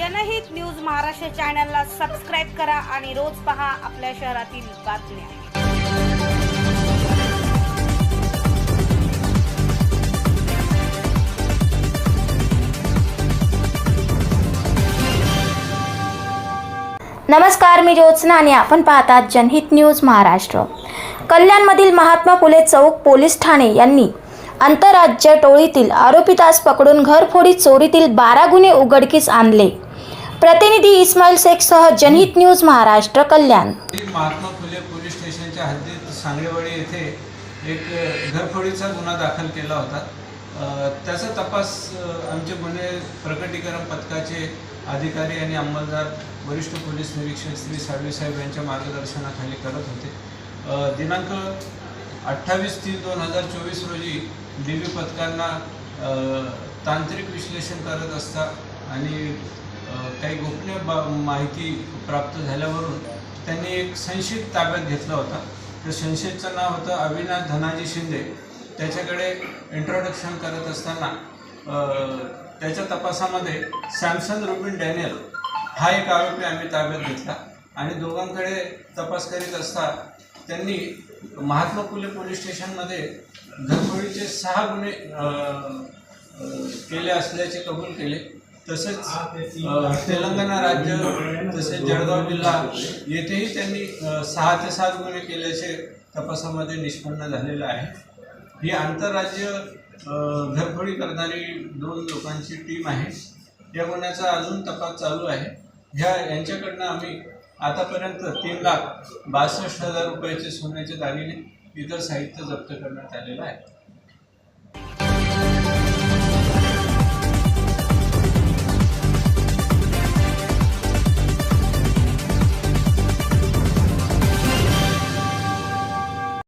जनहित न्यूज महाराष्ट्र चॅनलला सबस्क्राईब करा आणि रोज पहा आपल्या शहरातील बातम्या. नमस्कार मी ज्योत्सना आणि आपण पाहतात जनहित न्यूज महाराष्ट्र. कल्याणमधील महात्मा फुले चौक पोलीस ठाणे यांनी आंतरराज्य टोळीतील आरोपितास पकडून घरफोडी चोरीतील बारा गुन्हे उघडकीस आणले. प्रतिनिधी इस्माईल शेखसह जनहित न्यूज महाराष्ट्र कल्याण. महात्मा फुले पोलीस स्टेशनच्या हद्दीत सांगेवाडी येथे एक घरफोडीचा गुन्हा दाखल केला होता. त्याचा तपास आमचे गुन्हे प्रकटीकरण पथकाचे अधिकारी आणि अंमलदार वरिष्ठ पोलीस निरीक्षक श्री साळवे साहेब यांच्या मार्गदर्शनाखाली करत होते. दिनांक अठ्ठावीस तीन दोन हजार चोवीस रोजी डी पथकांना तांत्रिक विश्लेषण करत असता आणि काही गोपनीय बा माहिती प्राप्त झाल्यावरून त्यांनी एक संशयित ताब्यात घेतला होता. त्या संशयितचं नाव होतं अविनाश धनाजी शिंदे. त्याच्याकडे इंट्रोडक्शन करत असताना त्याच्या तपासामध्ये सॅमसन रुबिन डॅनियल हा एक आरोपी आम्ही ताब्यात घेतला आणि दोघांकडे तपास करीत असता त्यांनी महात्मा फुले पोलीस स्टेशनमध्ये घरफोडीचे सहा गुन्हे केले असल्याचे कबूल केले. तसेच तेलंगणा राज्य तसेच जळगाव जिल्हा येथेही त्यांनी सहा ते सात गुन्हे केल्याचे तपासामध्ये निष्पन्न झालेलं आहे. ही आंतरराज्य घरफोडी करणारी दोन लोकांची टीम आहे. या गुन्ह्याचा अजून तपास चालू आहे. ह्या यांच्याकडनं आम्ही आतापर्यंत तीन लाख बासष्ट हजार रुपयाचे सोन्याचे दागिने इतर साहित्य जप्त करण्यात आलेलं आहे.